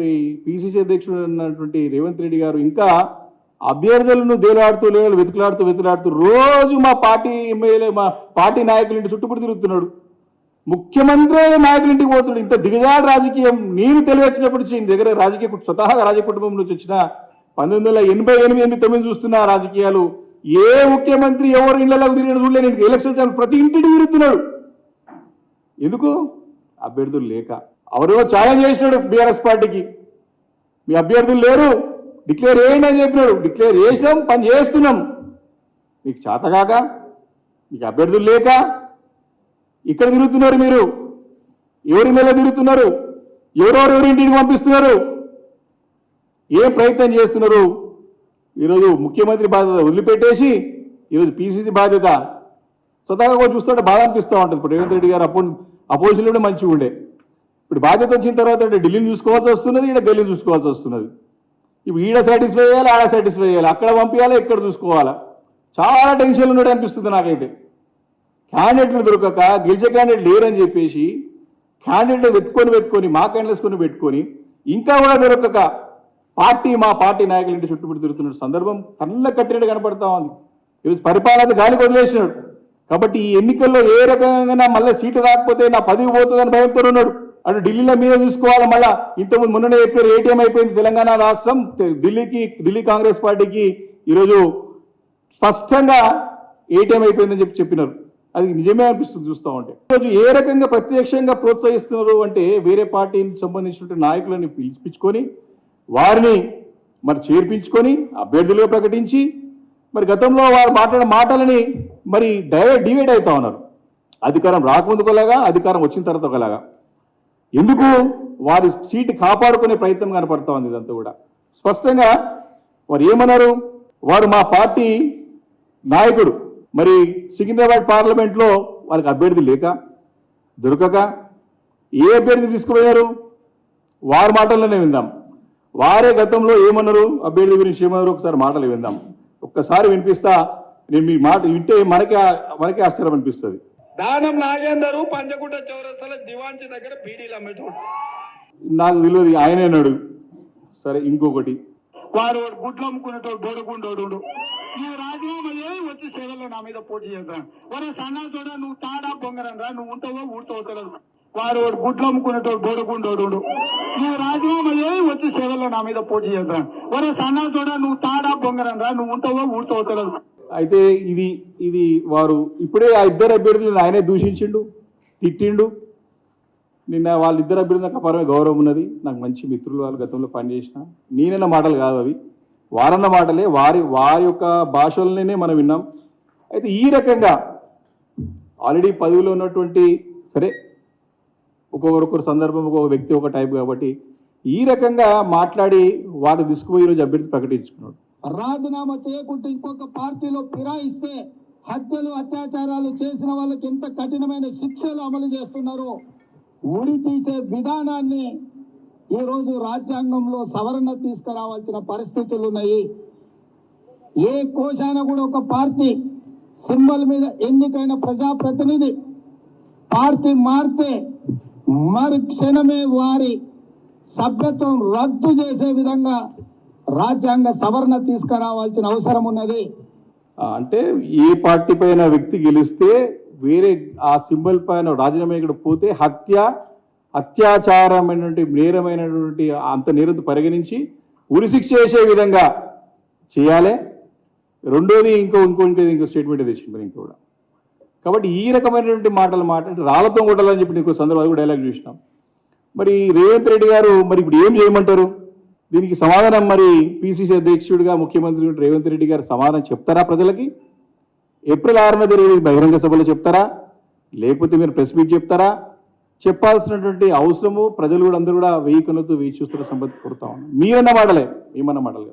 మరి పిసిసి అధ్యక్షుడు అన్నటువంటి రేవంత్ రెడ్డి గారు ఇంకా అభ్యర్థులను దేలాడుతూ లేదు వెతుకులాడుతూ వెతులాడుతూ రోజు మా పార్టీ ఎమ్మెల్యే మా పార్టీ నాయకుల ఇంటి చుట్టుముడి తిరుగుతున్నాడు. ముఖ్యమంత్రి నాయకుల ఇంటికి పోతున్నాడు. ఇంత దిగజాడు రాజకీయం నేను తెలివచ్చినప్పుడు దగ్గర రాజకీయ స్వతహాగా రాజకీయ కుటుంబం నుంచి వచ్చిన పంతొమ్మిది వందల ఎనభై ఎనిమిది ఎనిమిది తొమ్మిది చూస్తున్న రాజకీయాలు ఏ ముఖ్యమంత్రి ఎవరు ఇళ్ళలోకి తిరిగిన చూడలే నేను ఎలక్షన్ ప్రతి ఇంటికి తిరుగుతున్నాడు. ఎందుకు? అభ్యర్థులు లేక. ఎవరో ఛాలెంజ్ చేసినాడు బీఆర్ఎస్ పార్టీకి. మీ అభ్యర్థులు లేరు. డిక్లేర్ చేయండి అని చెప్పినాడు. డిక్లేర్ చేసినాం పని చేస్తున్నాం. మీకు చేతగాక మీకు అభ్యర్థులు లేక ఇక్కడ తిరుగుతున్నారు మీరు. ఎవరి మీద తిరుగుతున్నారు? ఎవరెవరు ఎవరింటికి పంపిస్తున్నారు? ఏ ప్రయత్నం చేస్తున్నారు? ఈరోజు ముఖ్యమంత్రి బాధ్యత వదిలిపెట్టేసి ఈరోజు పీసీసీ బాధ్యత స్వతహాగా కూడా చూస్తుంటే బాధ అనిపిస్తూ ఉంటుంది. ఇప్పుడు రేవంత్ రెడ్డి గారు అపో అపోజిషన్లోనే మంచిగా ఉండే. ఇప్పుడు బాధ్యత వచ్చిన తర్వాత అంటే ఢిల్లీని చూసుకోవాల్సి వస్తున్నది ఈడ గల్లీని చూసుకోవాల్సి వస్తున్నది. ఇప్పుడు ఈడ సాటిస్ఫై చేయాలి ఆడ సాటిస్ఫై చేయాలి? అక్కడ పంపించాలి ఇక్కడ చూసుకోవాలా? చాలా టెన్షన్లు ఉన్నాడు అనిపిస్తుంది నాకైతే. క్యాండిడేట్లు దొరకక గెలిచే క్యాండిడేట్ లేరని చెప్పేసి క్యాండిడేట్ వెతుకొని వెతుకొని మా క్యాండిడేట్స్కొని పెట్టుకొని ఇంకా కూడా దొరకక పార్టీ మా పార్టీ నాయకుల ఇంటి చుట్టుముట్టు తిరుగుతున్న సందర్భం కళ్ళ కట్టినట్టు కనపడతా ఉంది. ఈరోజు పరిపాలన గాలికి వదిలేసినాడు. కాబట్టి ఈ ఎన్నికల్లో ఏ రకంగా మళ్ళీ సీటు రాకపోతే నా పదవి పోతుందని భయంతో ఉన్నాడు. అటు ఢిల్లీలో మీద చూసుకోవాలి మళ్ళా ఇంతకుముందు మొన్ననే చెప్పారు ఏటీఎం అయిపోయింది తెలంగాణ రాష్ట్రం. ఢిల్లీకి ఢిల్లీ కాంగ్రెస్ పార్టీకి ఈరోజు స్పష్టంగా ఏటీఎం అయిపోయిందని చెప్పి చెప్పినారు. అది నిజమే అనిపిస్తుంది చూస్తూ ఉంటే. ఈరోజు ఏ రకంగా ప్రత్యక్షంగా ప్రోత్సహిస్తున్నారు అంటే వేరే పార్టీకి సంబంధించిన నాయకులని పిలిపించుకొని వారిని మరి చేర్పించుకొని అభ్యర్థులుగా ప్రకటించి మరి గతంలో వారు మాట్లాడిన మాటలని మరి డైవర్ట్ డివైడ్ అవుతా ఉన్నారు. అధికారం రాకముందు ఒకలాగా అధికారం వచ్చిన తర్వాత ఒకలాగా. ఎందుకు? వారి సీటు కాపాడుకునే ప్రయత్నం కనపడుతోంది ఉంది ఇదంతా కూడా. స్పష్టంగా వారు ఏమన్నారు? వారు మా పార్టీ నాయకుడు. మరి సికింద్రాబాద్ పార్లమెంట్లో వాళ్ళకి అభ్యర్థి లేక దొరకక ఏ అభ్యర్థి తీసుకుపోయారు? వారి మాటల్లోనే విందాం. వారే గతంలో ఏమన్నారు? అభ్యర్థి గురించి ఏమన్నారు? ఒకసారి మాటలు విందాం. ఒక్కసారి వినిపిస్తా నేను మీ మాట వింటే మనకే మనకే ఆశ్చర్యం అనిపిస్తుంది. దానం నాగేందరు పంచగుట్ట చౌరస్తాల దివాంచి దగ్గర బీడీలు అమ్మేటోడు. నాకు తెలియదు ఆయనే అన్నాడు సరే ఇంకొకటి. వాడు గుడ్లు అమ్ముకునేటోడు బోడగుండోడు నువ్వు రాజీనామా చేయి వచ్చి సేవల్లో నా మీద పోటీ చేద్దాం ఒరే సన్నా చూడ నువ్వు తాడా బొంగరం రా నువ్వు ఉంటావో ఊడతావో వాడు వాడు గుడ్లు అమ్ముకునేటోడు బోడగుండోడు నువ్వు రాజీనామా చేయి వచ్చి సేవల్లో నా మీద పోటీ చేద్దాం ఒరే సన్నా చూడ నువ్వు తాడా బొంగరం రా నువ్వు ఉంటావో ఊడతావో అయితే ఇది ఇది వారు ఇప్పుడే ఆ ఇద్దరు అభ్యర్థులను ఆయనే దూషించిండు తిట్టిండు. నిన్న వాళ్ళిద్దరు అభ్యర్థులకు అపారమే గౌరవం ఉన్నది. నాకు మంచి మిత్రులు వాళ్ళు గతంలో పనిచేసిన. నేనన్న మాటలు కాదు అవి. వారన్న మాటలే. వారి వారి యొక్క భాషలనే మనం విన్నాం. అయితే ఈ రకంగా ఆల్రెడీ పదవిలో ఉన్నటువంటి సరే ఒక్కొక్కరొకరు సందర్భం ఒక్కొక్క వ్యక్తి ఒక టైప్ కాబట్టి ఈ రకంగా మాట్లాడి వాటి తీసుకుపోయి ఈరోజు అభ్యర్థి ప్రకటించుకున్నాడు. రాజీనామా చేయకుంటే ఇంకొక పార్టీలో ఫిరాయిస్తే హత్యలు అత్యాచారాలు చేసిన వాళ్ళకి ఎంత కఠినమైన శిక్షలు అమలు చేస్తున్నారు? ఉరి తీసే విధానాన్ని ఈరోజు రాజ్యాంగంలో సవరణ తీసుకురావాల్సిన పరిస్థితులు ఉన్నాయి. ఏ కోశాన కూడా ఒక పార్టీ సింబల్ మీద ఎన్నికైన ప్రజాప్రతినిధి పార్టీ మారితే మరు క్షణమే వారి సభ్యత్వం రద్దు చేసే విధంగా రాజ్యాంగ సవరణ తీసుకురావాల్సిన అవసరం ఉన్నది. అంటే ఏ పార్టీ పైన వ్యక్తి గెలిస్తే వేరే ఆ సింబల్ పైన రాజీనామా ఇక్కడ పోతే హత్య అత్యాచారమైనటువంటి నేరమైనటువంటి అంత నేరంతో పరిగణించి ఉరిశిక్ష చేసే విధంగా చేయాలి. రెండోది ఇంకో ఇంకో ఇంకో ఇంకో స్టేట్మెంట్ తెచ్చింది మరి ఇంకో కూడా. కాబట్టి ఈ రకమైనటువంటి మాటలు మాట్లాడి రాళ్ళతో కొట్టాలని చెప్పి ఇంకో సందర్భం కూడా డైలాగ్ చూసినాం. మరి రేవంత్ రెడ్డి గారు మరి ఇప్పుడు ఏం చేయమంటారు? దీనికి సమాధానం మరి పిసిసి అధ్యక్షుడిగా ముఖ్యమంత్రి రేవంత్ రెడ్డి గారు సమాధానం చెప్తారా ప్రజలకి? ఏప్రిల్ ఆరున జరిగే బహిరంగ సభలో చెప్తారా? లేకపోతే మీరు ప్రెస్ మీట్ చెప్తారా? చెప్పాల్సినటువంటి అవసరము ప్రజలు కూడా అందరూ కూడా వెయ్యి కన్నుతో వేయి చూస్తున్న సంపత్తి కోరుతా ఉన్నాం. మీరన్న మాటలే మేమన్న మాటలే.